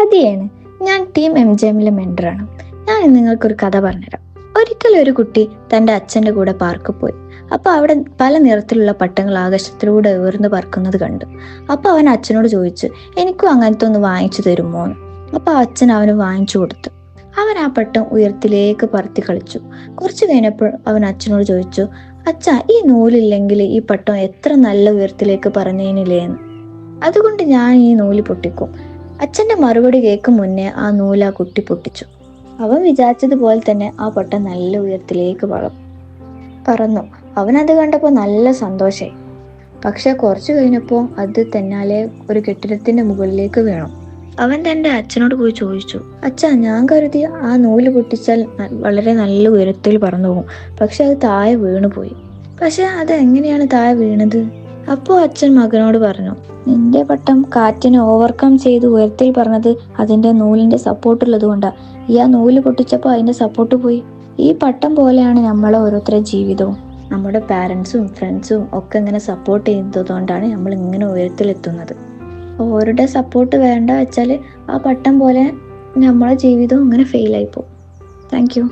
അതിയാണ് ഞാൻ team M J എമ്മിലെ മെന്ററാണ് ഞാൻ നിങ്ങൾക്കൊരു കഥ പറഞ്ഞുതരാം. ഒരിക്കൽ ഒരു കുട്ടി തന്റെ അച്ഛന്റെ കൂടെ പാർക്കിൽ പോയി. അപ്പോൾ അവിടെ പല നിറത്തിലുള്ള പട്ടങ്ങൾ ആകാശത്തിലൂടെ ഉയർന്നു പറക്കുന്നത് കണ്ടു. അപ്പോൾ അവൻ അച്ഛനോട് ചോദിച്ചു എനിക്കും അങ്ങനത്തെ ഒന്ന് വാങ്ങിച്ചു തരുമോ എന്ന് അപ്പോൾ അച്ഛൻ അവന് വാങ്ങിച്ചു കൊടുത്തു. അവൻ ആ പട്ടം ഉയർത്തിലേക്ക് പറത്തി കളിച്ചു. കുറച്ച് കഴിഞ്ഞപ്പോൾ അവൻ അച്ഛനോട് ചോദിച്ചു അച്ഛ ഈ നൂലില്ലെങ്കിൽ ഈ പട്ടം എത്ര നല്ല ഉയർത്തിലേക്ക് പറഞ്ഞേനില്ലേ എന്ന്? അതുകൊണ്ട് ഞാൻ ഈ നൂൽ പൊട്ടിക്കും. അച്ഛന്റെ മറുപടി കേൾക്കും മുന്നേ ആ നൂല കുട്ടി പൊട്ടിച്ചു. അവൻ വിചാരിച്ചതുപോലെ തന്നെ ആ പൊട്ട നല്ല ഉയരത്തിലേക്ക് വളർന്നു. പറന്നു. അവൻ അത് കണ്ടപ്പോൾ നല്ല സന്തോഷായി. പക്ഷെ കുറച്ചു കഴിഞ്ഞപ്പോൾ അത് തന്നാലെ ഒരു കെട്ടിടത്തിന്റെ മുകളിലേക്ക് വീണു. അവൻ തന്റെ അച്ഛനോട് പോയി ചോദിച്ചു. അച്ഛാ ഞാൻ കരുതി ആ നൂൽ പൊട്ടിച്ചാൽ വളരെ നല്ല ഉയരത്തിൽ പറന്നു പോകും പക്ഷെ അത് താഴെ വീണുപോയി. പക്ഷെ അത് എങ്ങനെയാണ് താഴെ വീണത്? അപ്പോൾ അച്ഛൻ മകനോട് പറഞ്ഞു നിന്റെ പട്ടം കാറ്റിനെ ഓവർകം ചെയ്ത് ഉയർത്തിൽ പറഞ്ഞത് അതിന്റെ നൂലിന്റെ സപ്പോർട്ട് ഉള്ളത് കൊണ്ടാ. ഈ ആ നൂൽ പൊട്ടിച്ചപ്പോൾ അതിന്റെ സപ്പോർട്ട് പോയി. ഈ പട്ടം പോലെയാണ് നമ്മളെ ഓരോരുത്തരുടെ ജീവിതവും. നമ്മുടെ പാരൻസും ഫ്രണ്ട്സും ഒക്കെ ഇങ്ങനെ സപ്പോർട്ട് ചെയ്തതുകൊണ്ടാണ് കൊണ്ടാണ് നമ്മൾ ഇങ്ങനെ ഉയരത്തിലെത്തുന്നത്. ഓരുടെ സപ്പോർട്ട് വേണ്ട വെച്ചാൽ ആ പട്ടം പോലെ നമ്മളെ ജീവിതവും ഇങ്ങനെ ഫെയിലായി പോകും. Thank you